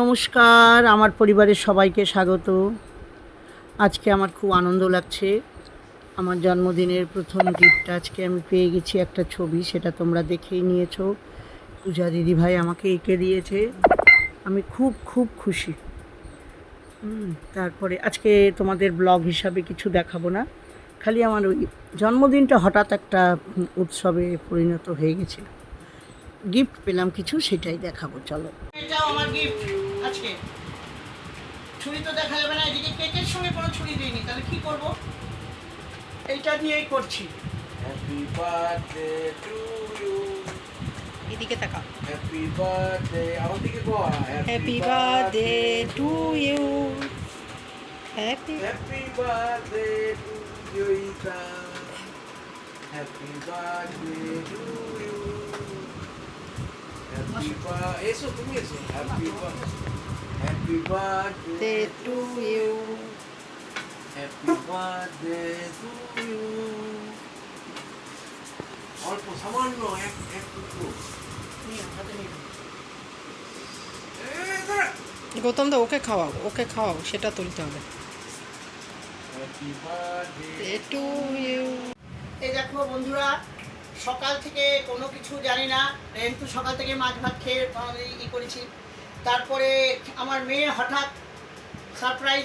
নমস্কার, আমার পরিবারের সবাইকে স্বাগত। আজকে আমার খুব আনন্দ লাগছে। আমার জন্মদিনের প্রথম গিফট আজকে আমি পেয়ে গেছি একটা ছবি, সেটা তোমরা দেখেই নিয়েছো। পূজা দিদিভাই আমাকে এঁকে দিয়েছে। আমি খুব খুব খুশি। তারপরে আজকে তোমাদের ব্লগ হিসাবে কিছু দেখাবো না। খালি আমার ওই জন্মদিনটা হঠাৎ একটা উৎসবে পরিণত হয়ে গেছিল। গিফট পেলাম কিছু, সেটাই দেখাবো, চলো। এটাও আমার গিফট আজকে? ছুরি তো দেখা যাবে না এদিকে কেকের সঙ্গে কোনো ছুরি দিইনি তাহলে কি করব? এইটা নিয়েই করছি। হ্যাপি বার্থডে টু ইউ এদিকে তাকা হ্যাপি বার্থডে আমার দিকে গো happy birthday to you happy happy birthday to you ইতা happy birthday to you to you happy birthday to you অল্প সামান্য গৌতম দা ওকে খাওয়াও ওকে খাওয়াও সেটা তুলতে হবে। এই দেখো বন্ধুরা সকাল থেকে কোনো কিছু জানি না। কিন্তু সকাল থেকে মাছ ভাত খেয়ে ই করেছি। তারপরে আমার মেয়ে হঠাৎ সারপ্রাইজ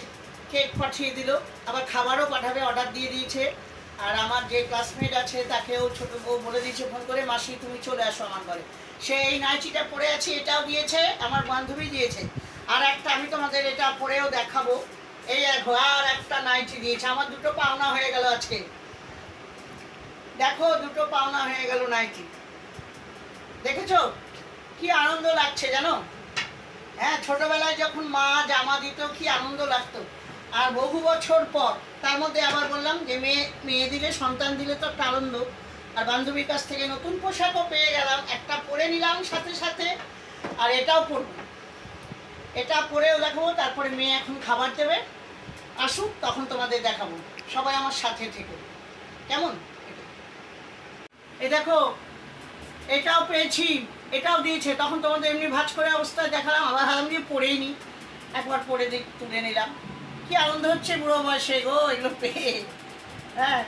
কেক পাঠিয়ে দিল। আবার খাবারও পাঠাবে অর্ডার দিয়ে দিয়েছে। আর আমার যে ক্লাসমেট আছে, তাকেও ছোটো বউ বলে দিয়েছে, ফোন করে, মাসি, তুমি চলে আসো আমার ঘরে। সে এই নাইটিটা পরে আছে, এটাও দিয়েছে, আমার বান্ধবী দিয়েছে। আর একটা আমি তোমাদের এটা পরেও দেখাবো। এই আর একটা নাইটি দিয়েছে। আমার দুটো পাওনা হয়ে গেল আজকে। দেখো, দুটো পাওনা হয়ে গেল নাইটি দেখেছ? কি আনন্দ লাগছে জানো? হ্যাঁ ছোটবেলায় যখন মা জামা দিত, কি আনন্দ লাগতো। আর বহু বছর পর, তার মধ্যে আবার বললাম যে, মেয়ে মেয়ে দিলে, সন্তান দিলে তো একটা আনন্দ। আর বান্ধবীর কাছ থেকে নতুন পোশাকও পেয়ে গেলাম। একটা পরে নিলাম সাথে সাথে, আর এটাও পরবো। এটা পরেও দেখাবো, তারপরে মেয়ে এখন খাবার দেবে। আসুক, তখন তোমাদের দেখাবো। সবাই আমার সাথে থেকে। কেমন? এই দেখো, এটাও পেয়েছি, এটাও দিয়েছে। তখন তোমাদের এমনি ভাজ করে অবস্থায় দেখালাম, আবার হারাম দিয়ে পড়েই নি। একবার পরে দিক তুলে নিলাম। কি আনন্দ হচ্ছে বুড়ো বয়সে গো, এগুলো পেয়ে। হ্যাঁ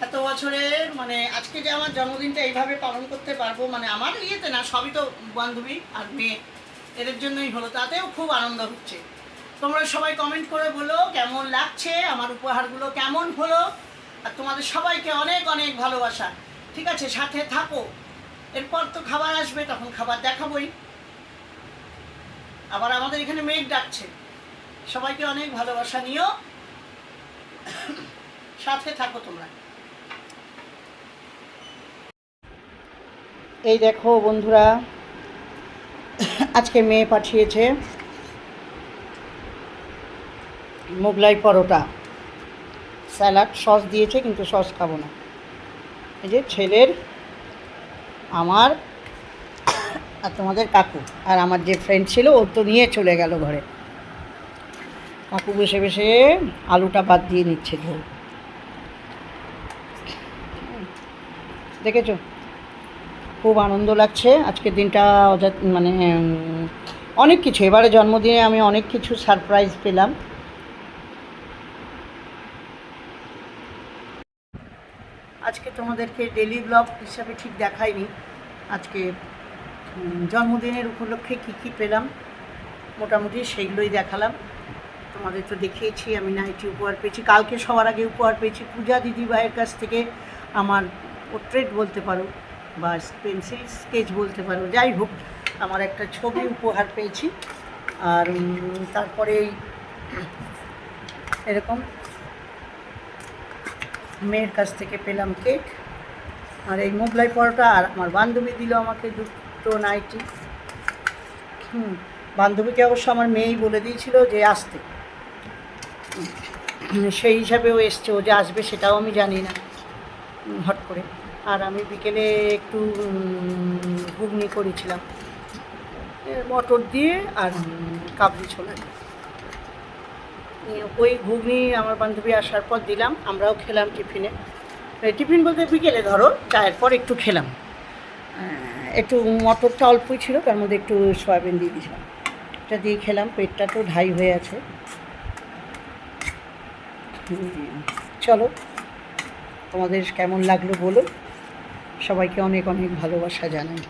এত বছরের মানে আজকে যে আমার জন্মদিনটা এইভাবে পালন করতে পারব মানে আমার ইয়েতে না, সবই তো বান্ধবী আর মেয়ে। এদের জন্যই হলো, তাতেও খুব আনন্দ হচ্ছে। তোমরা সবাই কমেন্ট করে বলো, কেমন লাগছে? আমার উপহারগুলো কেমন হলো? আর তোমাদের সবাইকে অনেক অনেক ভালোবাসা। ঠিক আছে, সাথে থাকো। এরপর তো খাবার আসবে, তখন খাবার দেখাবই। আবার আমাদের এখানে মেঘ ডাকছে। সবাইকে অনেক ভালোবাসা নিও। সাথে থাকো তোমরা। এই দেখো বন্ধুরা, আজকে মেয়ে পাঠিয়েছে মোগলাই পরোটা। স্যালাড, সস দিয়েছে, কিন্তু সস খাব না। এই যে ছেলের আমার আর তোমাদের কাকু আর আমার যে ফ্রেন্ড ছিল, ও তো নিয়ে চলে গেল ঘরে। কাকু বসে বসে আলুটা বাদ দিয়ে নিচ্ছে ঝোল। দেখেছ? খুব আনন্দ লাগছে। আজকের দিনটা মানে অনেক কিছু। এবারে জন্মদিনে আমি অনেক কিছু সারপ্রাইজ পেলাম আজকে তোমাদেরকে ডেলি ব্লগ হিসাবে ঠিক দেখাইনি আজকে জন্মদিনের উপলক্ষে কী কী পেলাম, মোটামুটি সেইগুলোই দেখালাম। তোমাদের তো দেখিয়েছি, আমি নাইটি উপহার পেয়েছি, কালকে সবার আগে উপহার পেয়েছি পূজা দিদি ভাইয়ের কাছ থেকে আমার পোর্ট্রেট বলতে পারো বা পেন্সিল স্কেচ বলতে পারো, যাই হোক, আমার একটা ছবি উপহার পেয়েছি। আর তারপরে এরকম মেয়ের কাছ থেকে পেলাম কেক। আর এই মোগলাই পরোটা আর আমার বান্ধবী দিল আমাকে দুটো নাইটি। হুম, বান্ধবীকে অবশ্য আমার মেয়েই বলে দিয়েছিল যে আসতে। সেই হিসাবে ও এসছে ও যে আসবে সেটাও আমি জানি না হট করে। আর আমি বিকেলে একটু ঘুগনি করেছিলাম। মটর দিয়ে আর কাবলি ছোলা দিয়ে। ওই ঘুগনি আমার বান্ধবী আসার পর দিলাম, আমরাও খেলাম টিফিনে। টিফিন বলতে বিকেলে ধরো, চায়ের পর একটু খেলাম। একটু মটরটা অল্পই ছিল, তার মধ্যে একটু সয়াবিন দিয়ে দিয়েছিলাম। এটা দিয়ে খেলাম, পেটটা তো ঢাই হয়ে আছে। চলো, তোমাদের কেমন লাগল বলো? সবাইকে অনেক অনেক ভালোবাসা জানাই।